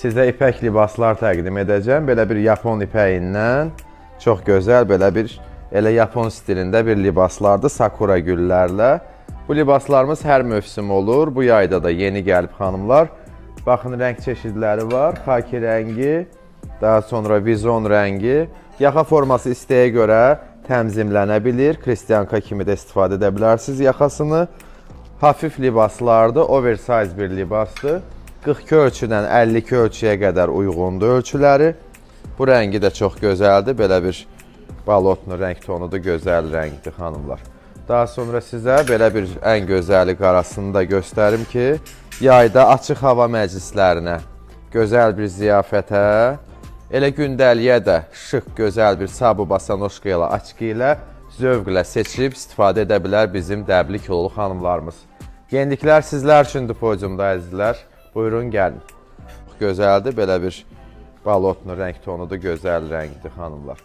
sizə ipək libaslar təqdim edəcəm. Belə bir yapon ipəyindən çox gözəl belə bir elə yapon stilində bir libaslardır sakura güllərlə. Bu libaslarımız hər mövsüm olur. Bu yayda da yeni gəlib xanımlar. Baxın rəng çeşidləri var. Xaki rəngi, daha sonra vizon rəngi. Yaxa forması istəyə görə təmzimlənə bilir. Kristianka kimi də istifadə edə bilərsiniz yaxasını. Hafif libaslardır, oversize bir libasdır. 42 ölçüdən 52 ölçüyə qədər uyğundur ölçüləri. Bu rəngi də çox gözəldir. Belə bir balotlu rəng tonudur, gözəl rəngdir xanımlar. Daha sonra sizə belə bir ən gözəli qarasını da göstərim ki, yayda açıq hava məclislərinə, gözəl bir ziyafətə, elə gündəliyə də şıq, gözəl bir sabu basanoşka ilə, açqı ilə zövqlə seçib istifadə edə bilər bizim dəbli kilolu xanımlarımız. Yeniliklər sizlər üçündür podiumda əzizlər. Buyurun gəlin. Gözəldir, belə bir balotlu rəng tonudur, gözəl rəngdir xanımlar.